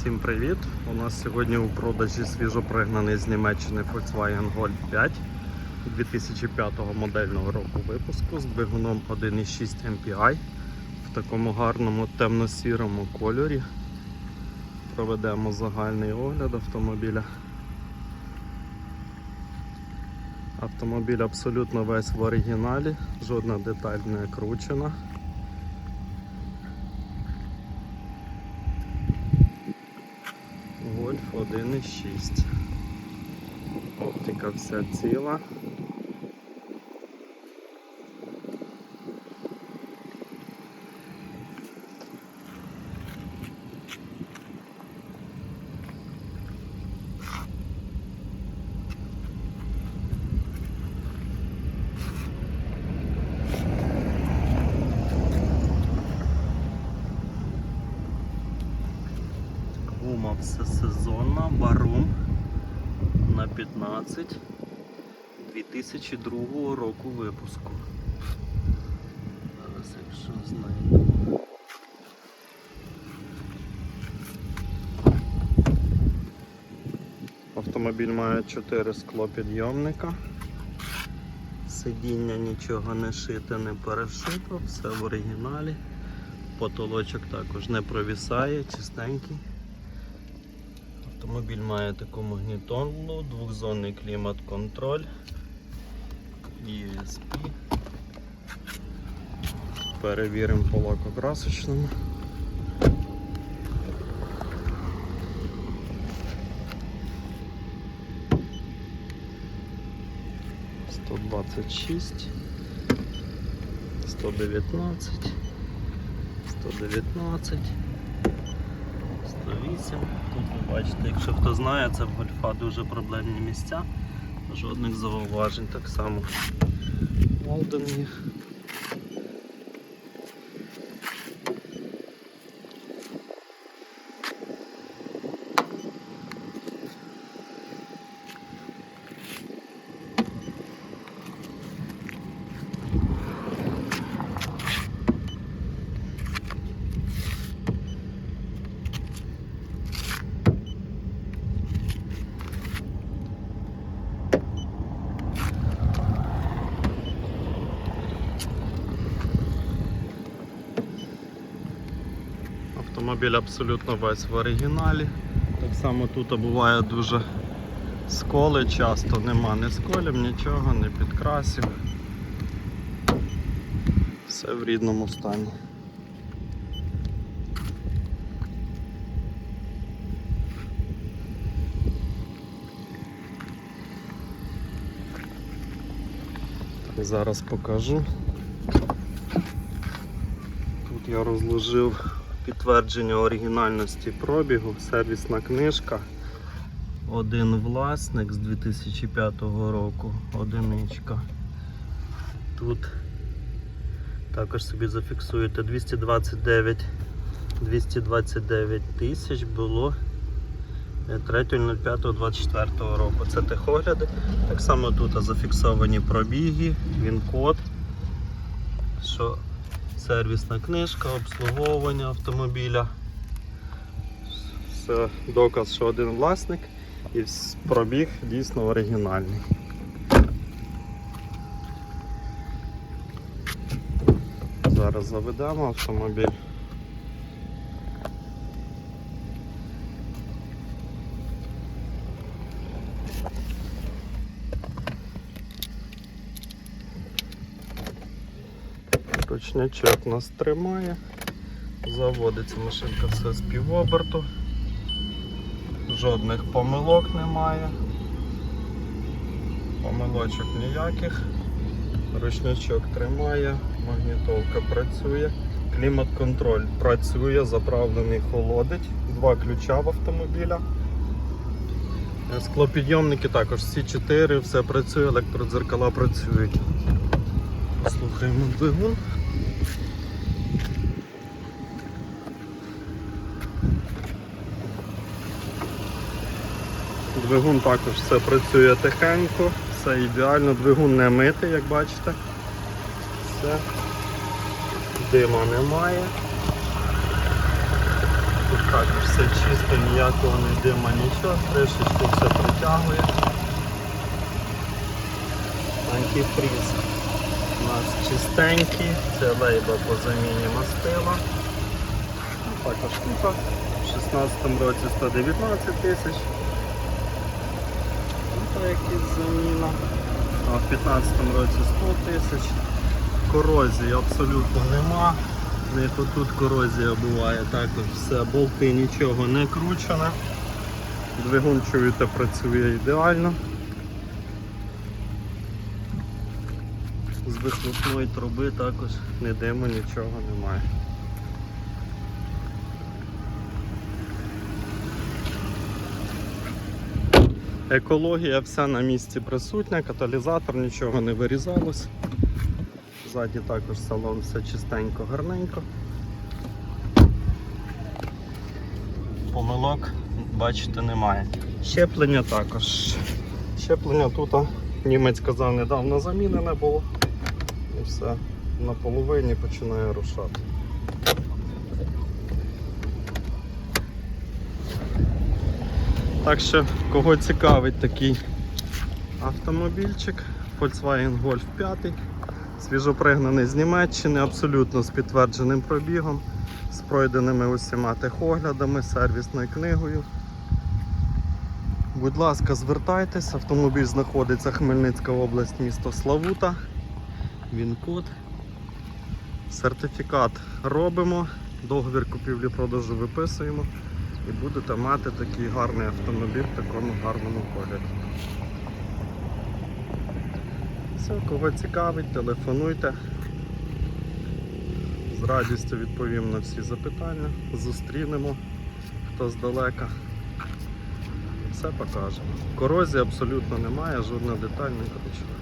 Всім привіт! У нас сьогодні у продажі свіжопригнаний з Німеччини Volkswagen Golf 5 2005 модельного року випуску з двигуном 1.6 MPI в такому гарному темно-сірому кольорі. Проведемо загальний огляд автомобіля. Автомобіль абсолютно весь в оригіналі, жодна деталь не кручена. Гольф 1.6. Оптика вся ціла. Гума всесезонна, барум на 15 2002 року випуску. Зараз якщо знайду. Автомобіль має 4 склопідйомника. Сидіння нічого не шите, не перешито, все в оригіналі. Потолочок також не провісає, чистенький. Автомобіль має таку магнітолу, двохзонний клімат-контроль, ESP. Перевіримо по лакокрасочному. Сто двадцять шість, сто дев'ятнадцять, сто дев'ятнадцять. 108. Тут ви бачите, якщо хто знає, це в гольфа дуже проблемні місця. Жодних зауважень так само. Молдинги. Автомобіль абсолютно весь в оригіналі. Так само тут буває дуже сколи, часто нема ні сколів, нічого, ні підкрасів. Все в рідному стані. Зараз покажу. Тут я розложив підтвердження оригінальності пробігу, сервісна книжка. Один власник з 2005 року, одиничка. Тут також собі зафіксуєте 229 229 тисяч було 3.05.24 року. Це техогляди. Так само тут зафіксовані пробіги, він код, що сервісна книжка, обслуговування автомобіля. Все доказ, що один власник і пробіг дійсно оригінальний. Зараз заведемо автомобіль. Ручнячок нас тримає. Заводиться машинка все з півоберту. Жодних помилок немає. Помилочок ніяких. Ручничок тримає, магнітолка працює, клімат-контроль працює, заправлений холодить, два ключа в автомобіля. Склопідйомники також всі чотири, все працює, електродзеркала працюють. Слухаємо двигун. Двигун також все працює тихенько, все ідеально, двигун не митий, як бачите. Все. Дима немає. Тут також все чисто, ніякого не дима, нічого, кришечку все притягує. Антифріз нас чистенький, це лейба по заміні мастила. Така штука. В 16 році 119 тисяч. Ну, та заміна. А в 15 році 100 тисяч. Корозії абсолютно нема. В них отут корозія буває також все, болти нічого не кручене. Двигун чуєте працює ідеально. Вихлопної труби також ні диму, нічого немає. Екологія вся на місці присутня, каталізатор, нічого не вирізалось. Ззаді також салон все чистенько, гарненько. Помилок, бачите, немає. Щеплення також. Щеплення тут німець казав недавно замінене було. І все на половині починає рушати. Так що, кого цікавить такий автомобільчик, Volkswagen Golf 5, свіжопригнаний з Німеччини, абсолютно з підтвердженим пробігом, з пройденими усіма техоглядами, сервісною книгою. Будь ласка, звертайтесь, автомобіль знаходиться Хмельницька область, місто Славута. Він код. Сертифікат робимо, договір купівлі-продажу виписуємо і будете мати такий гарний автомобіль в такому гарному кольорі. Все, кого цікавить, телефонуйте. З радістю відповім на всі запитання. Зустрінемо, хто здалека. Все покажемо. Корозії абсолютно немає, жодна деталь не кручена.